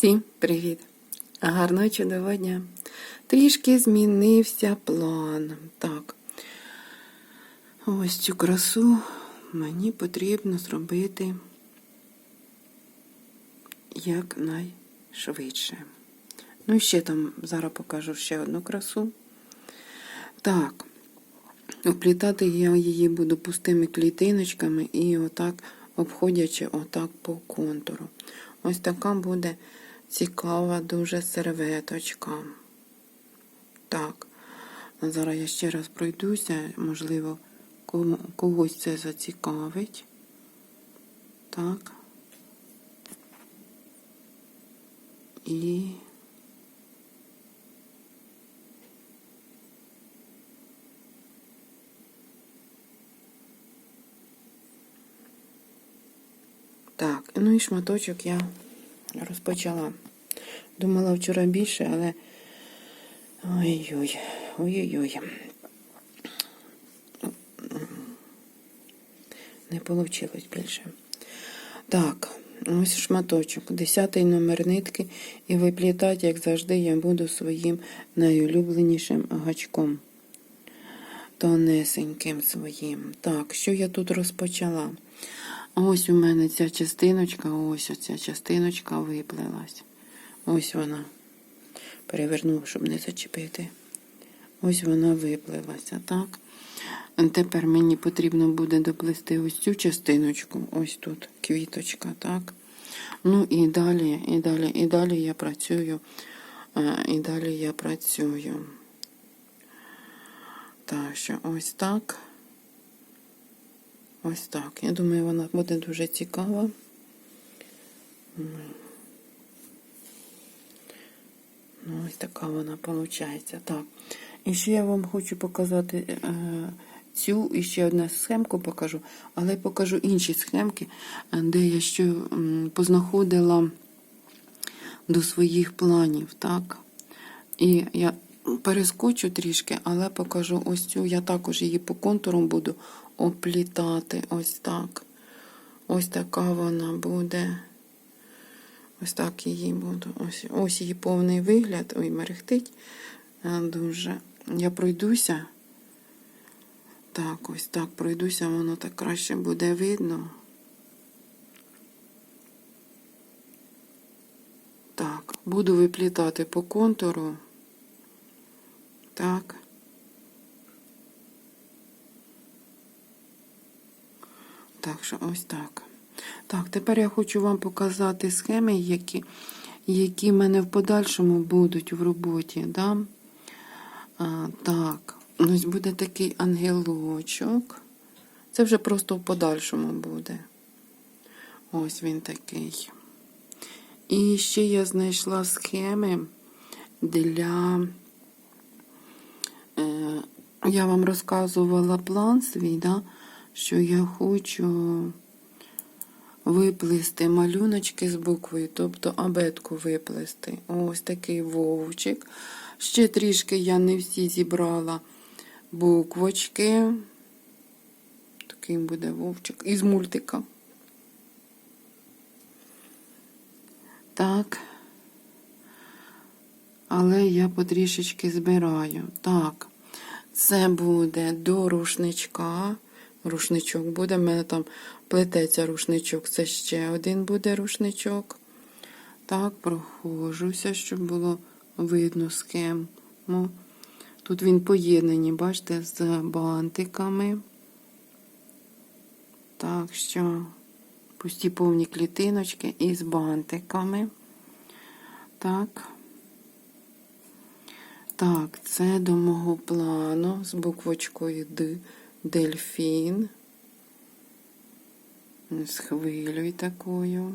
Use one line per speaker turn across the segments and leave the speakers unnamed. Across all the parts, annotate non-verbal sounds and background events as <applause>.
Всім привіт! Гарного чудового дня! Трішки змінився план. Так. Ось цю красу мені потрібно зробити якнайшвидше. Ну і ще там зараз покажу ще одну красу. Так. Оплітати я її буду пустими клітиночками і отак обходячи отак по контуру. Ось така буде цікава дуже серветочка. Так, зараз я ще раз пройдуся, можливо, когось це зацікавить. Так. І Так, ну і шматочок я розпочала. Думала вчора більше, але. Ой-ой, ой-ой-ой. Не вийшло більше. Так, ось шматочок. Десятий номер нитки. І виплітати, як завжди, я буду своїм найулюбленішим гачком. Тонесеньким своїм. Так, що я тут розпочала? Ось у мене ця частиночка, ось оця частиночка виплилась. Ось вона. Переверну, щоб не зачепити. Ось вона виплилася, так? Тепер мені потрібно буде доплести ось цю частиночку, ось тут квіточка, так? Ну і далі, і далі, і далі я працюю, е, і далі я працюю. Так, що ось так. Ось так. Я думаю, вона буде дуже цікава. Ну, ось така вона виходить. Так. І ще я вам хочу показати е, цю і ще одну схемку покажу, але покажу інші схемки, де я ще познаходила до своїх планів. так. І я перескочу трішки, але покажу ось цю. Я також її по контурам буду оплітати. Ось так. Ось така вона буде. Ось так її буду. Ось, ось її повний вигляд. Ой, мерехтить е, дуже. Я пройдуся. Так, ось так пройдуся, воно так краще буде видно. Так, буду виплітати по контуру. Так. Так що ось так. Так, тепер я хочу вам показати схеми, які які в мене в подальшому будуть в роботі. Да? А, Так, ось буде такий ангелочок. Це вже просто в подальшому буде. Ось він такий. І ще я знайшла схеми для. Е, я вам розказувала план свій, да, що я хочу виплести малюночки з буквою, тобто абетку виплести. Ось такий вовчик. Ще трішки я не всі зібрала буквочки. Такий буде вовчик із мультика. Так. Але я потрішечки збираю. Так, це буде до рушничка. Рушничок буде. У мене там плететься рушничок. Це ще один буде рушничок. Так, проходжуся, щоб було видно схему. Тут він поєднаний, бачите, з бантиками. Так що пусті повні клітиночки із бантиками. Так. Так, це до мого плану з буквочкою Д. Дельфін. З хвилею такою.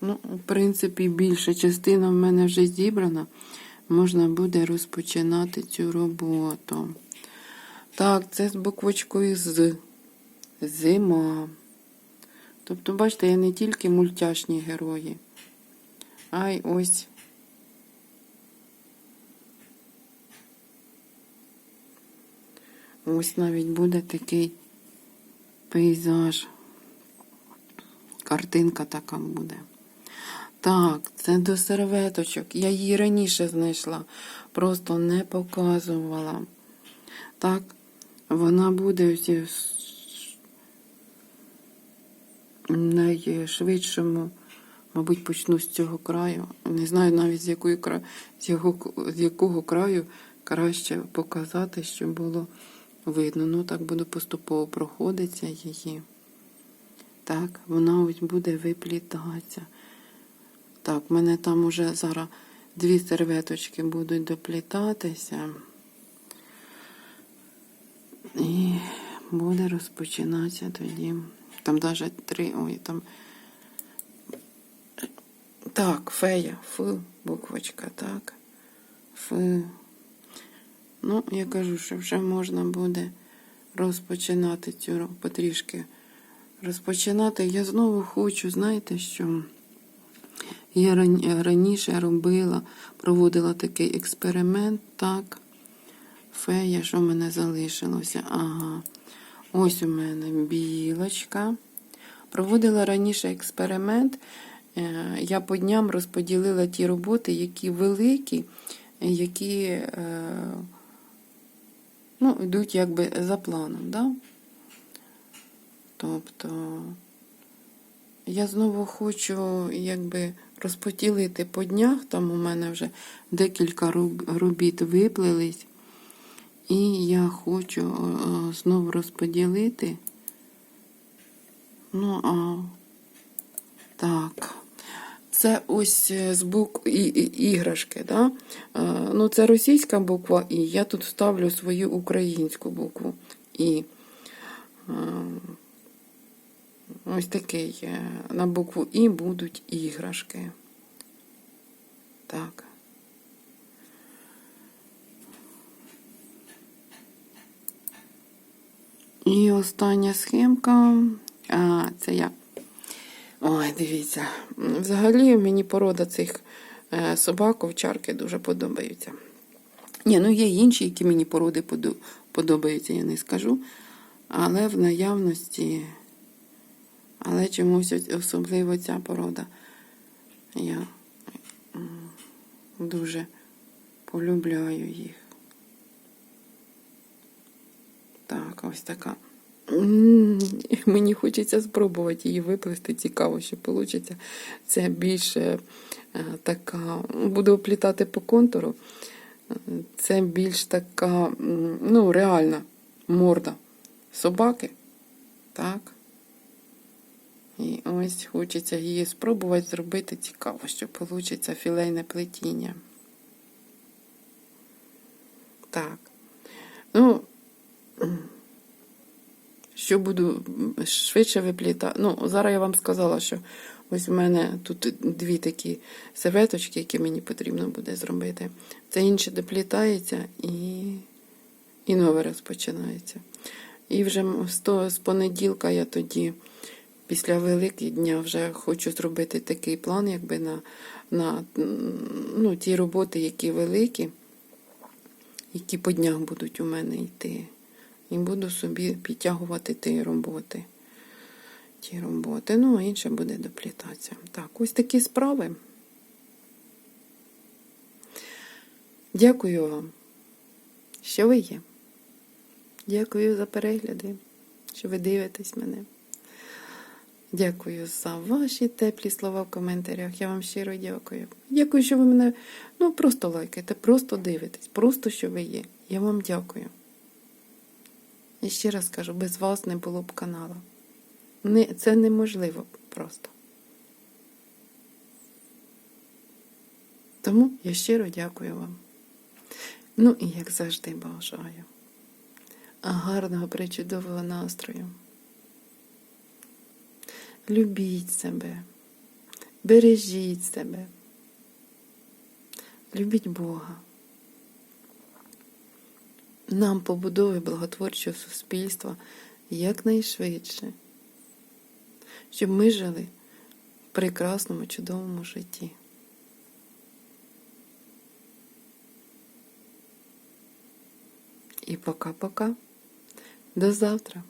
Ну, в принципі, більша частина в мене вже зібрана. Можна буде розпочинати цю роботу. Так, це з буквочкою з. Зима. Тобто, бачите, я не тільки мультяшні герої, а й ось. Ось навіть буде такий пейзаж. Картинка така буде. Так, це до серветочок. Я її раніше знайшла, просто не показувала. Так, вона буде найшвидшому, мабуть, почну з цього краю. Не знаю навіть з якої з, якого... з якого краю краще показати, щоб було видно. Ну, так буду поступово проходитися її. Так, вона ось буде виплітатися. Так, в мене там уже зараз дві серветочки будуть доплітатися. І буде розпочинатися тоді. Там навіть три. Ой, там. Так, фея, Ф, буквочка, так. Ф. Ну, я кажу, що вже можна буде розпочинати цю потрішки. Розпочинати. Я знову хочу, знаєте, що я раніше робила, проводила такий експеримент, так. Фея, що в мене залишилося? Ага. Ось у мене білочка. Проводила раніше експеримент. Е, Я по дням розподілила ті роботи, які великі, які е, ну, йдуть якби за планом. Да? Тобто я знову хочу якби розподілити по днях, там у мене вже декілька робіт виплились. І я хочу е, знову розподілити. Ну, а так. Це ось е, з букв і, і, іграшки. Да? Е, ну, це російська буква І. Я тут ставлю свою українську букву І. Е, Ось такий. На букву І будуть іграшки. Так. І остання схемка. А, це я. Ой, дивіться. Взагалі мені порода цих е, собак, овчарки дуже подобаються. Ні, ну є інші, які мені породи подобаються, я не скажу. Але в наявності, але чомусь особливо ця порода. Я дуже полюбляю їх. Так, ось така. <laughs> Мені хочеться спробувати її виплести. Цікаво, що вийде. Це більше е, така. Буду оплітати по контуру. Це більш така, ну, реальна морда собаки. Так. І ось хочеться її спробувати зробити цікаво, що вийде філейне плетіння. Так. Ну, що буду швидше виплітати. Ну, зараз я вам сказала, що ось в мене тут дві такі серветочки, які мені потрібно буде зробити. Це інше доплітається і, і нове розпочинається. І вже з, того, з понеділка я тоді, після Великдня, вже хочу зробити такий план, якби на, на ну, ті роботи, які великі, які по днях будуть у мене йти. І буду собі підтягувати ті роботи. Ті роботи. Ну, а інше буде доплітатися. Так, ось такі справи. Дякую вам, що ви є. Дякую за перегляди, що ви дивитесь мене. Дякую за ваші теплі слова в коментарях. Я вам щиро дякую. Дякую, що ви мене ну, просто лайкаєте, просто дивитесь, просто що ви є. Я вам дякую. І ще раз кажу, без вас не було б каналу. Не, це неможливо просто. Тому я щиро дякую вам. Ну і як завжди бажаю. Гарного причудового настрою. Любіть себе, бережіть себе, любіть Бога. Нам побудови благотворчого суспільства якнайшвидше, щоб ми жили в прекрасному, чудовому житті. І пока-пока. До завтра.